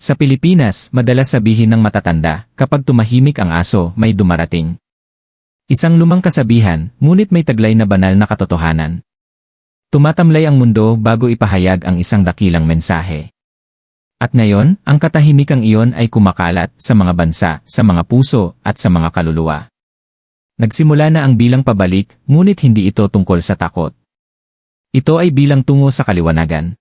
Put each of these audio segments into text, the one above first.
Sa Pilipinas, madalas sabihin ng matatanda, kapag tumahimik ang aso, may dumarating. Isang lumang kasabihan, ngunit may taglay na banal na katotohanan. Tumatamlay ang mundo bago ipahayag ang isang dakilang mensahe. At ngayon, ang katahimikang iyon ay kumakalat sa mga bansa, sa mga puso, at sa mga kaluluwa. Nagsimula na ang bilang pabalik, ngunit hindi ito tungkol sa takot. Ito ay bilang tungo sa kaliwanagan.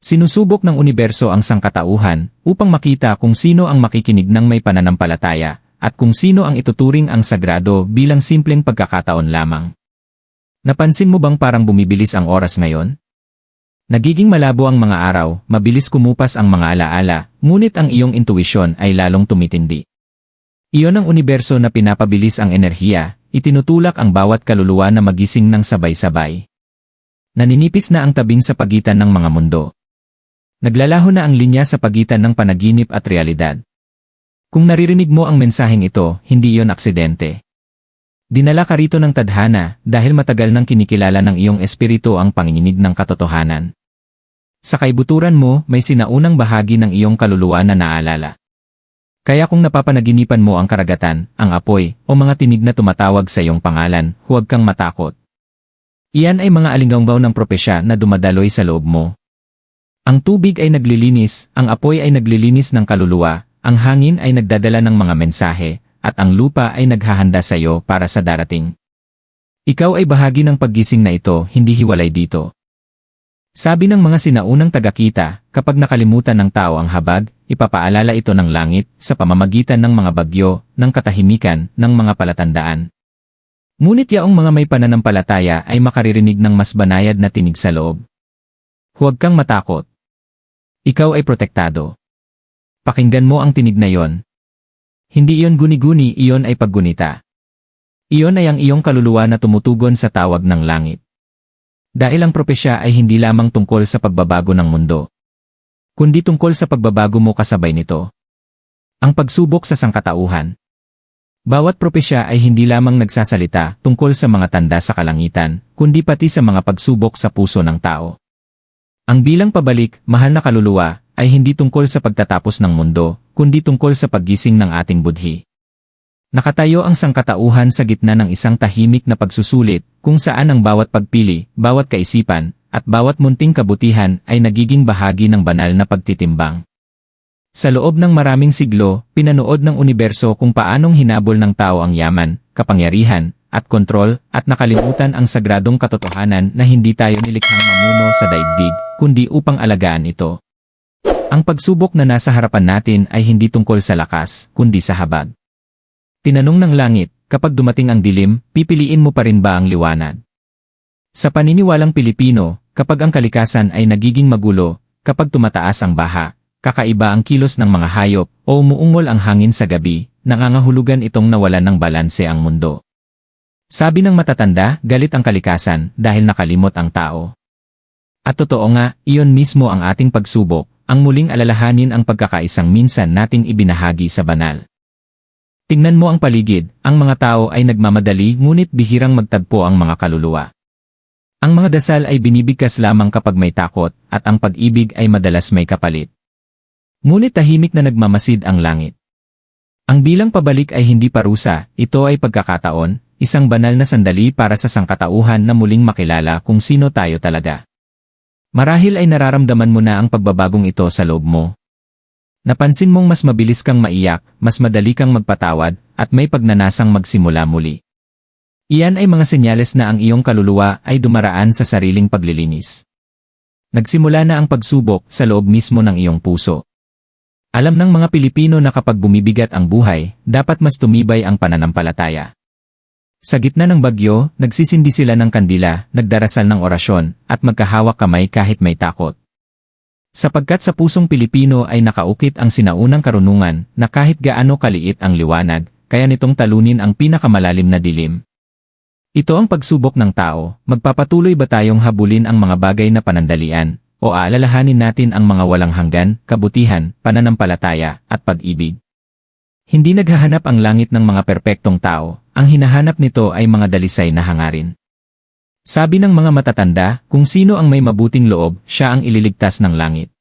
Sinusubok ng universo ang sangkatauhan upang makita kung sino ang makikinig ng may pananampalataya at kung sino ang ituturing ang sagrado bilang simpleng pagkakataon lamang. Napansin mo bang parang bumibilis ang oras ngayon? Nagiging malabo ang mga araw, mabilis kumupas ang mga alaala, ngunit ang iyong intuisyon ay lalong tumitindi. Iyon ang universo na pinapabilis ang enerhiya, itinutulak ang bawat kaluluwa na magising ng sabay-sabay. Naninipis na ang tabing sa pagitan ng mga mundo. Naglalaho na ang linya sa pagitan ng panaginip at realidad. Kung naririnig mo ang mensaheng ito, hindi iyon aksidente. Dinala ka rito ng tadhana dahil matagal nang kinikilala ng iyong espiritu ang panginginig ng katotohanan. Sa kaibuturan mo, may sinaunang bahagi ng iyong kaluluwa na naalala. Kaya kung napapanaginipan mo ang karagatan, ang apoy, o mga tinig na tumatawag sa iyong pangalan, huwag kang matakot. Iyan ay mga alinggaw ng propesya na dumadaloy sa loob mo. Ang tubig ay naglilinis, ang apoy ay naglilinis ng kaluluwa, ang hangin ay nagdadala ng mga mensahe, at ang lupa ay naghahanda sa iyo para sa darating. Ikaw ay bahagi ng paggising na ito, hindi hiwalay dito. Sabi ng mga sinaunang tagakita, kapag nakalimutan ng tao ang habag, ipapaalala ito ng langit sa pamamagitan ng mga bagyo, ng katahimikan, ng mga palatandaan. Ngunit yaong mga may pananampalataya ay makaririnig ng mas banayad na tinig sa loob. Huwag kang matakot. Ikaw ay protektado. Pakinggan mo ang tinig na yon. Hindi iyon guni-guni, iyon ay paggunita. Iyon ay ang iyong kaluluwa na tumutugon sa tawag ng langit. Dahil ang propesya ay hindi lamang tungkol sa pagbabago ng mundo, kundi tungkol sa pagbabago mo kasabay nito. Ang pagsubok sa sangkatauhan. Bawat propesya ay hindi lamang nagsasalita tungkol sa mga tanda sa kalangitan, kundi pati sa mga pagsubok sa puso ng tao. Ang bilang pabalik, mahal na kaluluwa, ay hindi tungkol sa pagtatapos ng mundo, kundi tungkol sa paggising ng ating budhi. Nakatayo ang sangkatauhan sa gitna ng isang tahimik na pagsusulit, kung saan ang bawat pagpili, bawat kaisipan, at bawat munting kabutihan ay nagiging bahagi ng banal na pagtitimbang. Sa loob ng maraming siglo, pinanood ng universo kung paanong hinabol ng tao ang yaman, kapangyarihan, at kontrol, at nakalimutan ang sagradong katotohanan na hindi tayo nilikhang mamuno sa daigdig, kundi upang alagaan ito. Ang pagsubok na nasa harapan natin ay hindi tungkol sa lakas, kundi sa habag. Tinanong ng langit, kapag dumating ang dilim, pipiliin mo pa rin ba ang liwanag? Sa paniniwalang Pilipino, kapag ang kalikasan ay nagiging magulo, kapag tumataas ang baha, kakaiba ang kilos ng mga hayop, o umuungol ang hangin sa gabi, nangangahulugan itong nawalan ng balanse ang mundo. Sabi ng matatanda, galit ang kalikasan dahil nakalimot ang tao. At totoo nga, iyon mismo ang ating pagsubok, ang muling alalahanin ang pagkakaisang minsan nating ibinahagi sa banal. Tingnan mo ang paligid, ang mga tao ay nagmamadali ngunit bihirang magtagpo ang mga kaluluwa. Ang mga dasal ay binibigkas lamang kapag may takot, at ang pag-ibig ay madalas may kapalit. Ngunit tahimik na nagmamasid ang langit. Ang bilang pabalik ay hindi parusa, ito ay pagkakataon, isang banal na sandali para sa sangkatauhan na muling makilala kung sino tayo talaga. Marahil ay nararamdaman mo na ang pagbabagong ito sa loob mo, Napansin mong mas mabilis kang maiyak, mas madali kang magpatawad, at may pagnanasang magsimula muli. Iyan ay mga senyales na ang iyong kaluluwa ay dumaraan sa sariling paglilinis. Nagsimula na ang pagsubok sa loob mismo ng iyong puso. Alam ng mga Pilipino na kapag bumibigat ang buhay, dapat mas tumibay ang pananampalataya. Sa gitna ng bagyo, nagsisindi sila ng kandila, nagdarasal ng orasyon, at magkahawak kamay kahit may takot. Sapagkat sa pusong Pilipino ay nakaukit ang sinaunang karunungan na kahit gaano kaliit ang liwanag, kaya nitong talunin ang pinakamalalim na dilim. Ito ang pagsubok ng tao, magpapatuloy ba tayong habulin ang mga bagay na panandalian, o aalalahanin natin ang mga walang hanggan, kabutihan, pananampalataya, at pag-ibig. Hindi naghahanap ang langit ng mga perpektong tao, ang hinahanap nito ay mga dalisay na hangarin. Sabi ng mga matatanda, kung sino ang may mabuting loob, siya ang ililigtas ng langit.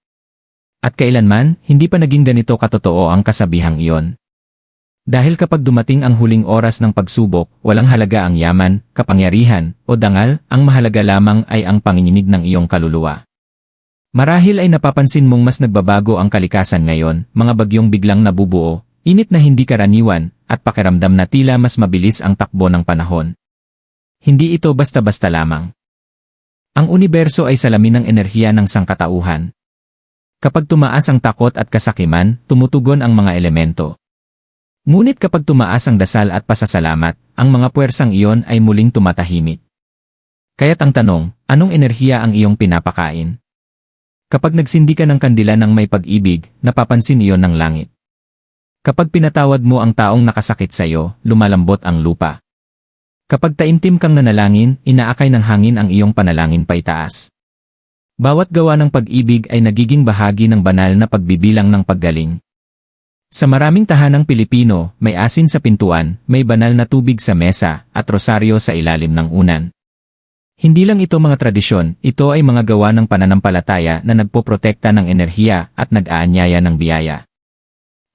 At kailanman, hindi pa naging ganito katotoo ang kasabihang iyon. Dahil kapag dumating ang huling oras ng pagsubok, walang halaga ang yaman, kapangyarihan, o dangal, ang mahalaga lamang ay ang panginginig ng iyong kaluluwa. Marahil ay napapansin mong mas nagbabago ang kalikasan ngayon, mga bagyong biglang nabubuo, init na hindi karaniwan, at pakiramdam na tila mas mabilis ang takbo ng panahon. Hindi ito basta-basta lamang. Ang universo ay salamin ng enerhiya ng sangkatauhan. Kapag tumaas ang takot at kasakiman, tumutugon ang mga elemento. Ngunit kapag tumaas ang dasal at pasasalamat, ang mga puwersang iyon ay muling tumatahimik. Kaya't ang tanong, anong enerhiya ang iyong pinapakain? Kapag nagsindi ka ng kandila ng may pag-ibig, napapansin iyon ng langit. Kapag pinatawad mo ang taong nakasakit sa iyo, lumalambot ang lupa. Kapag taimtim kang nanalangin, inaakay ng hangin ang iyong panalangin paitaas. Bawat gawa ng pag-ibig ay nagiging bahagi ng banal na pagbibilang ng paggaling. Sa maraming tahanang Pilipino, may asin sa pintuan, may banal na tubig sa mesa, at rosaryo sa ilalim ng unan. Hindi lang ito mga tradisyon, ito ay mga gawa ng pananampalataya na nagpoprotekta ng enerhiya at nag-aanyaya ng biyaya.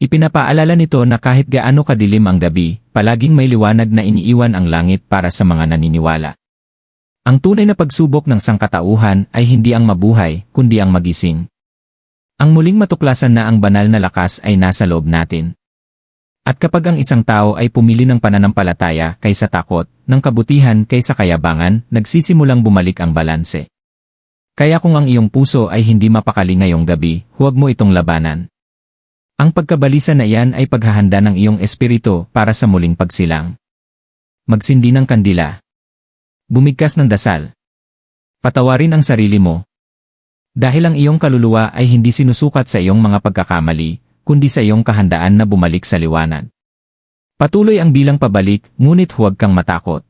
Ipinapaalala nito na kahit gaano kadilim ang gabi, palaging may liwanag na iniiwan ang langit para sa mga naniniwala. Ang tunay na pagsubok ng sangkatauhan ay hindi ang mabuhay, kundi ang magising. Ang muling matuklasan na ang banal na lakas ay nasa loob natin. At kapag ang isang tao ay pumili ng pananampalataya kaysa takot, ng kabutihan kaysa kayabangan, nagsisimulang bumalik ang balanse. Kaya kung ang iyong puso ay hindi mapakali ngayong gabi, huwag mo itong labanan. Ang pagkabalisa na iyan ay paghahanda ng iyong espiritu para sa muling pagsilang. Magsindi ng kandila. Bumigkas ng dasal. Patawarin ang sarili mo, dahil ang iyong kaluluwa ay hindi sinusukat sa iyong mga pagkakamali, kundi sa iyong kahandaan na bumalik sa liwanag. Patuloy ang bilang pabalik, ngunit huwag kang matakot.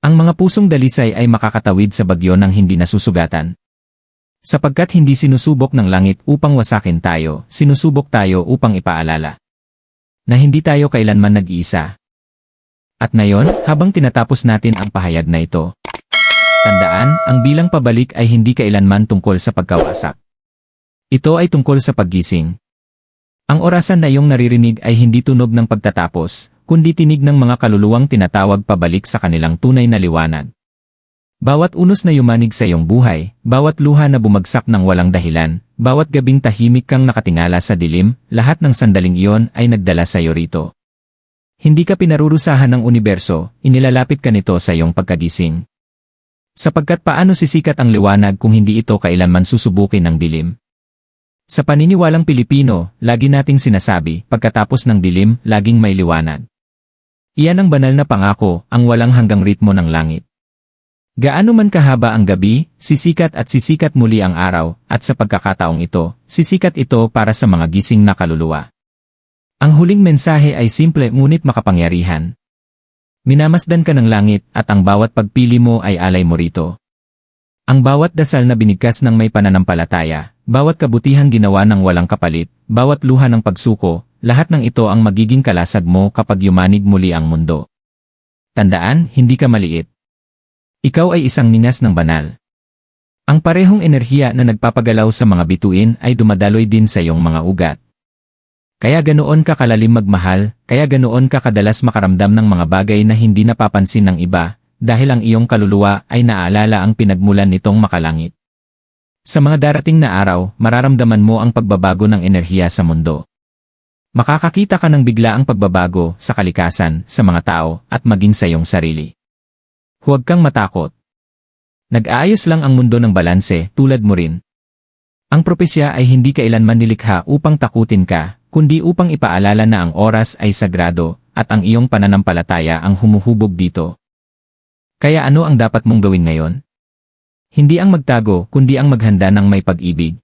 Ang mga pusong dalisay ay makakatawid sa bagyo ng hindi nasusugatan. Sapagkat hindi sinusubok ng langit upang wasakin tayo, sinusubok tayo upang ipaalala. Na hindi tayo kailanman nag-iisa. At ngayon, habang tinatapos natin ang pahayag na ito, Tandaan, ang bilang pabalik ay hindi kailanman tungkol sa pagkawasak. Ito ay tungkol sa paggising. Ang orasan na iyong naririnig ay hindi tunog ng pagtatapos, kundi tinig ng mga kaluluwang tinatawag pabalik sa kanilang tunay na liwanag. Bawat unos na yumanig sa iyong buhay, bawat luha na bumagsak ng walang dahilan, bawat gabing tahimik kang nakatingala sa dilim, lahat ng sandaling iyon ay nagdala sa iyo rito. Hindi ka pinarurusahan ng universo, inilalapit ka nito sa iyong pagkagising. Sapagkat paano sisikat ang liwanag kung hindi ito kailanman susubukin ng dilim? Sa paniniwalang Pilipino, lagi nating sinasabi, pagkatapos ng dilim, laging may liwanag. Iyan ang banal na pangako, ang walang hanggang ritmo ng langit. Gaano man kahaba ang gabi, sisikat at sisikat muli ang araw, at sa pagkakataong ito, sisikat ito para sa mga gising na kaluluwa. Ang huling mensahe ay simple ngunit makapangyarihan. Minamasdan ka ng langit at ang bawat pagpili mo ay alay mo rito. Ang bawat dasal na binigkas ng may pananampalataya, bawat kabutihan ginawa ng walang kapalit, bawat luha ng pagsuko, lahat ng ito ang magiging kalasag mo kapag yumanig muli ang mundo. Tandaan, hindi ka maliit. Ikaw ay isang ninas ng banal. Ang parehong enerhiya na nagpapagalaw sa mga bituin ay dumadaloy din sa iyong mga ugat. Kaya ganoon ka kalalim magmahal, kaya ganoon ka kadalas makaramdam ng mga bagay na hindi napapansin ng iba, dahil ang iyong kaluluwa ay naaalala ang pinagmulan nitong makalangit. Sa mga darating na araw, mararamdaman mo ang pagbabago ng enerhiya sa mundo. Makakakita ka ng biglaang pagbabago sa kalikasan, sa mga tao, at maging sa iyong sarili. Huwag kang matakot. Nag-aayos lang ang mundo ng balanse, tulad mo rin. Ang propesya ay hindi kailanman nilikha upang takutin ka, kundi upang ipaalala na ang oras ay sagrado at ang iyong pananampalataya ang humuhubog dito. Kaya ano ang dapat mong gawin ngayon? Hindi ang magtago, kundi ang maghanda ng may pag-ibig.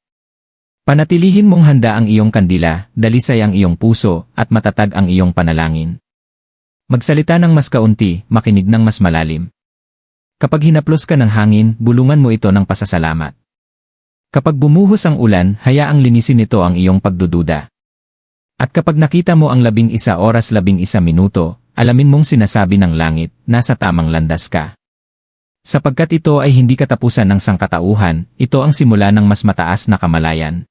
Panatilihin mong handa ang iyong kandila, dalisay ang iyong puso, at matatag ang iyong panalangin. Magsalita ng mas kaunti, makinig ng mas malalim. Kapag hinaplos ka ng hangin, bulungan mo ito ng pasasalamat. Kapag bumuhos ang ulan, hayaang linisin nito ang iyong pagdududa. At kapag nakita mo ang labing isa oras labing isa minuto, alamin mong sinasabi ng langit, nasa tamang landas ka. Sapagkat ito ay hindi katapusan ng sangkatauhan, ito ang simula ng mas mataas na kamalayan.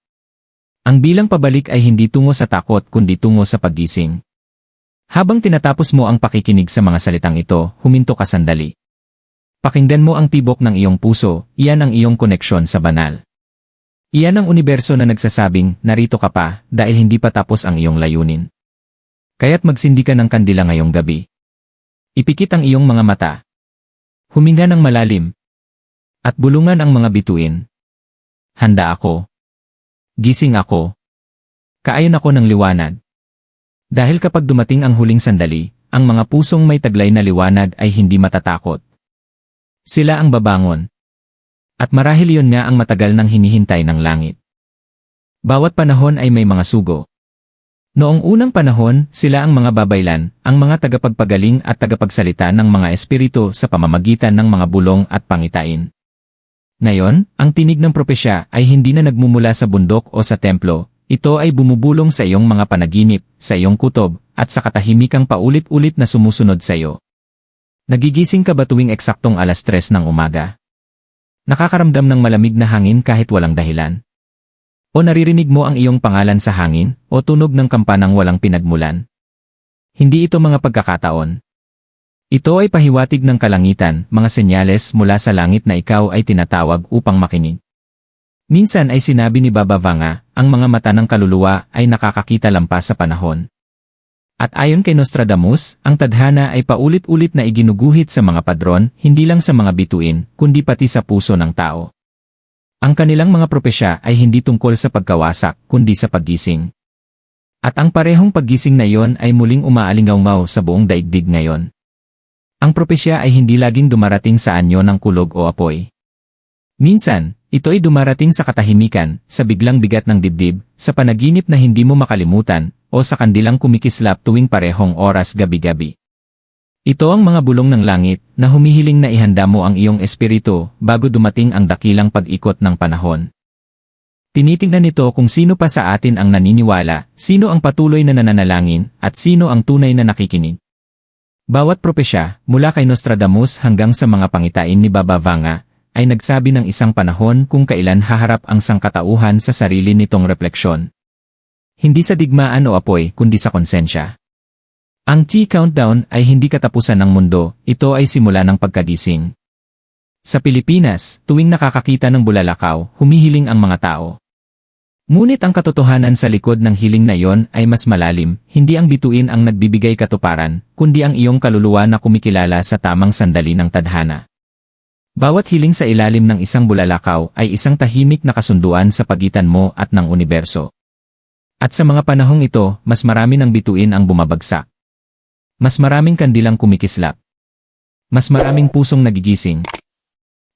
Ang bilang pabalik ay hindi tungo sa takot kundi tungo sa paggising. Habang tinatapos mo ang pakikinig sa mga salitang ito, huminto ka sandali. Pakinggan mo ang tibok ng iyong puso, iyan ang iyong koneksyon sa banal. Iyan ang universo na nagsasabing, narito ka pa, dahil hindi pa tapos ang iyong layunin. Kaya't magsindi ka ng kandila ngayong gabi. Ipikit ang iyong mga mata. Huminga ng malalim. At bulungan ang mga bituin. Handa ako. Gising ako. Kaayon ako ng liwanag. Dahil kapag dumating ang huling sandali, ang mga pusong may taglay na liwanag ay hindi matatakot. Sila ang babangon. At marahil yun nga ang matagal nang hinihintay ng langit. Bawat panahon ay may mga sugo. Noong unang panahon, sila ang mga babaylan, ang mga tagapagpagaling at tagapagsalita ng mga espiritu sa pamamagitan ng mga bulong at pangitain. Ngayon, ang tinig ng propesya ay hindi na nagmumula sa bundok o sa templo, ito ay bumubulong sa iyong mga panaginip, sa iyong kutob, at sa katahimikang paulit-ulit na sumusunod sa iyo. Nagigising ka ba tuwing eksaktong alas tres ng umaga? Nakakaramdam ng malamig na hangin kahit walang dahilan? O naririnig mo ang iyong pangalan sa hangin o tunog ng kampanang walang pinagmulan? Hindi ito mga pagkakataon. Ito ay pahiwatig ng kalangitan, mga senyales mula sa langit na ikaw ay tinatawag upang makinig. Minsan ay sinabi ni Baba Vanga, ang mga mata ng kaluluwa ay nakakakita lampas sa panahon. At ayon kay Nostradamus, ang tadhana ay paulit-ulit na iginuguhit sa mga padron, hindi lang sa mga bituin, kundi pati sa puso ng tao. Ang kanilang mga propesya ay hindi tungkol sa pagkawasak, kundi sa paggising. At ang parehong paggising na iyon ay muling umaalingaw sa buong daigdig ngayon. Ang propesya ay hindi laging dumarating sa anyo ng kulog o apoy. Minsan, ito ay dumarating sa katahimikan, sa biglang bigat ng dibdib, sa panaginip na hindi mo makalimutan, o sa kandilang kumikislap tuwing parehong oras gabi-gabi. Ito ang mga bulong ng langit na humihiling na ihanda mo ang iyong espiritu bago dumating ang dakilang pag-ikot ng panahon. Tinitingnan nito kung sino pa sa atin ang naniniwala, sino ang patuloy na nananalangin, at sino ang tunay na nakikinig. Bawat propesya, mula kay Nostradamus hanggang sa mga pangitain ni Baba Vanga, ay nagsabi ng isang panahon kung kailan haharap ang sangkatauhan sa sarili nitong refleksyon. Hindi sa digmaan o apoy, kundi sa konsensya. Ang T-countdown ay hindi katapusan ng mundo, ito ay simula ng pagkagising. Sa Pilipinas, tuwing nakakakita ng bulalakaw, humihiling ang mga tao. Ngunit ang katotohanan sa likod ng hiling na iyon ay mas malalim, hindi ang bituin ang nagbibigay katuparan, kundi ang iyong kaluluwa na kumikilala sa tamang sandali ng tadhana. Bawat hiling sa ilalim ng isang bulalakaw ay isang tahimik na kasunduan sa pagitan mo at ng universo. At sa mga panahong ito, mas marami ng bituin ang bumabagsak. Mas maraming kandilang kumikislap. Mas maraming pusong nagigising.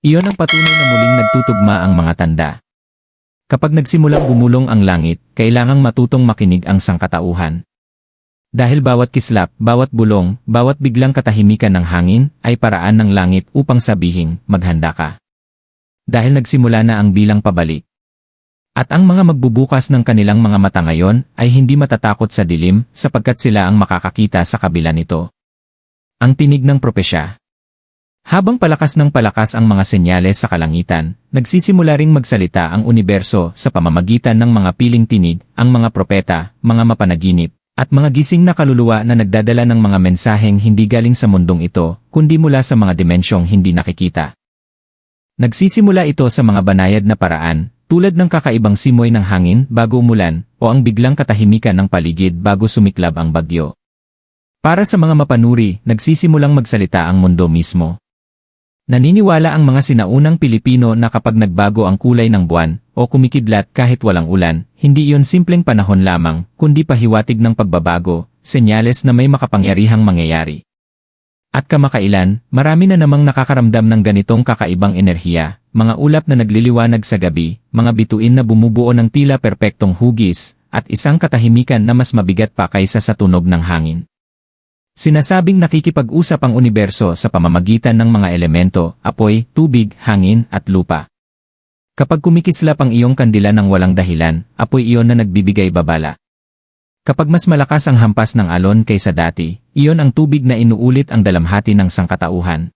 Iyon ang patunay na muling nagtutugma ang mga tanda. Kapag nagsimulang bumulong ang langit, kailangang matutong makinig ang sangkatauhan. Dahil bawat kislap, bawat bulong, bawat biglang katahimikan ng hangin, ay paraan ng langit upang sabihin, maghanda ka. Dahil nagsimula na ang bilang pabalik. At ang mga magbubukas ng kanilang mga mata ngayon ay hindi matatakot sa dilim sapagkat sila ang makakakita sa kabila nito. Ang tinig ng propesya. Habang palakas ng palakas ang mga senyales sa kalangitan, nagsisimula ring magsalita ang universo sa pamamagitan ng mga piling tinig, ang mga propeta, mga mapanaginip, at mga gising na kaluluwa na nagdadala ng mga mensaheng hindi galing sa mundong ito, kundi mula sa mga dimensyong hindi nakikita. Nagsisimula ito sa mga banayad na paraan, tulad ng kakaibang simoy ng hangin bago umulan, o ang biglang katahimikan ng paligid bago sumiklab ang bagyo. Para sa mga mapanuri, nagsisimulang magsalita ang mundo mismo. Naniniwala ang mga sinaunang Pilipino na kapag nagbago ang kulay ng buwan o kumikidlat kahit walang ulan, hindi iyon simpleng panahon lamang, kundi pahiwatig ng pagbabago, senyales na may makapangyarihang mangyayari. At kamakailan, marami na namang nakakaramdam ng ganitong kakaibang enerhiya, mga ulap na nagliliwanag sa gabi, mga bituin na bumubuo ng tila perpektong hugis, at isang katahimikan na mas mabigat pa kaysa sa tunog ng hangin. Sinasabing nakikipag-usap ang universo sa pamamagitan ng mga elemento, apoy, tubig, hangin, at lupa. Kapag kumikislap ang iyong kandila ng walang dahilan, apoy iyon na nagbibigay babala. Kapag mas malakas ang hampas ng alon kaysa dati, iyon ang tubig na inuulit ang dalamhati ng sangkatauhan.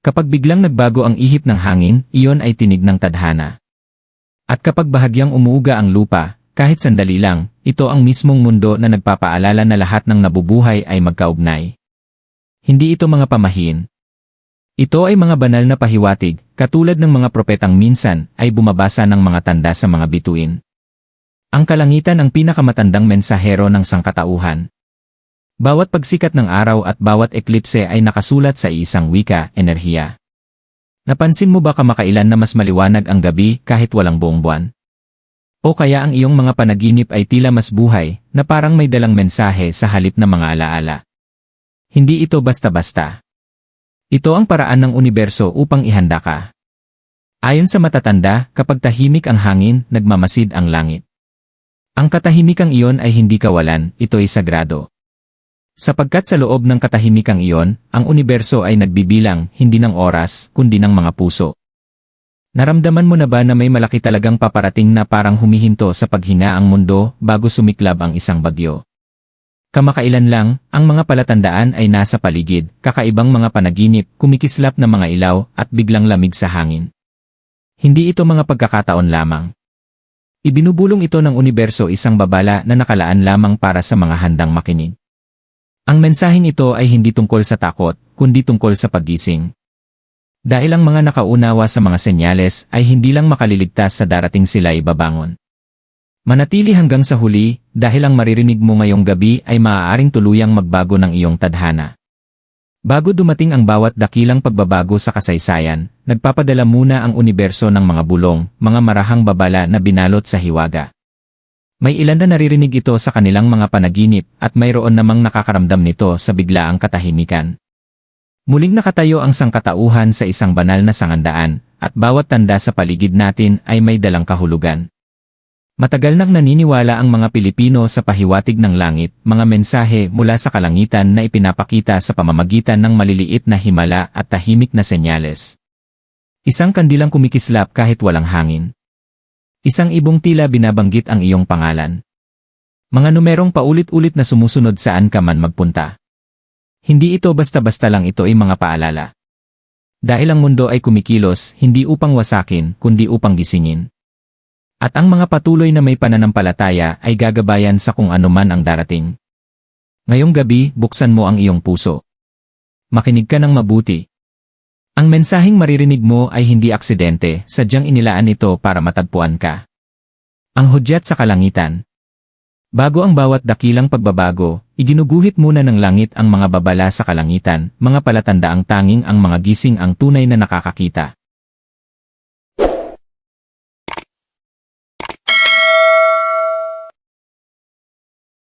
Kapag biglang nagbago ang ihip ng hangin, iyon ay tinig ng tadhana. At kapag bahagyang umuuga ang lupa, kahit sandali lang, ito ang mismong mundo na nagpapaalala na lahat ng nabubuhay ay magkaugnay. Hindi ito mga pamahiin. Ito ay mga banal na pahiwatig, katulad ng mga propetang minsan ay bumabasa ng mga tanda sa mga bituin. Ang kalangitan ang pinakamatandang mensahero ng sangkatauhan. Bawat pagsikat ng araw at bawat eklipse ay nakasulat sa isang wika, enerhiya. Napansin mo ba kamakailan na mas maliwanag ang gabi kahit walang buong buwan? O kaya ang iyong mga panaginip ay tila mas buhay, na parang may dalang mensahe sa halip ng mga alaala. Hindi ito basta-basta. Ito ang paraan ng universo upang ihanda ka. Ayon sa matatanda, kapag tahimik ang hangin, nagmamasid ang langit. Ang katahimikang iyon ay hindi kawalan, ito ay sagrado. Sapagkat sa loob ng katahimikang iyon, ang universo ay nagbibilang hindi ng oras, kundi ng mga puso. Naramdaman mo na ba na may malaki talagang paparating na parang humihinto sa paghina ang mundo bago sumiklab ang isang bagyo? Kamakailan lang, ang mga palatandaan ay nasa paligid, kakaibang mga panaginip, kumikislap na mga ilaw, at biglang lamig sa hangin. Hindi ito mga pagkakataon lamang. Ibinubulong ito ng universo isang babala na nakalaan lamang para sa mga handang makinig. Ang mensaheng ito ay hindi tungkol sa takot, kundi tungkol sa paggising. Dahil ang mga nakaunawa sa mga senyales ay hindi lang makaliligtas sa darating sila ibabangon. Manatili hanggang sa huli, dahil ang maririnig mo ngayong gabi ay maaaring tuluyang magbago ng iyong tadhana. Bago dumating ang bawat dakilang pagbabago sa kasaysayan, nagpapadala muna ang universo ng mga bulong, mga marahang babala na binalot sa hiwaga. May ilan na naririnig ito sa kanilang mga panaginip at mayroon namang nakakaramdam nito sa biglaang katahimikan. Muling nakatayo ang sangkatauhan sa isang banal na sangandaan, at bawat tanda sa paligid natin ay may dalang kahulugan. Matagal nang naniniwala ang mga Pilipino sa pahiwatig ng langit, mga mensahe mula sa kalangitan na ipinapakita sa pamamagitan ng maliliit na himala at tahimik na senyales. Isang kandilang kumikislap kahit walang hangin. Isang ibong tila binabanggit ang iyong pangalan. Mga numerong paulit-ulit na sumusunod saan ka man magpunta. Hindi ito basta-basta lang ito ay mga paalala. Dahil ang mundo ay kumikilos, hindi upang wasakin, kundi upang gisingin. At ang mga patuloy na may pananampalataya ay gagabayan sa kung anuman ang darating. Ngayong gabi, buksan mo ang iyong puso. Makinig ka ng mabuti. Ang mensaheng maririnig mo ay hindi aksidente, sadyang inilaan ito para matagpuan ka. Ang hudyat sa kalangitan. Bago ang bawat dakilang pagbabago, iginuguhit muna ng langit ang mga babala sa kalangitan, mga palatandaang tanging ang mga gising ang tunay na nakakakita.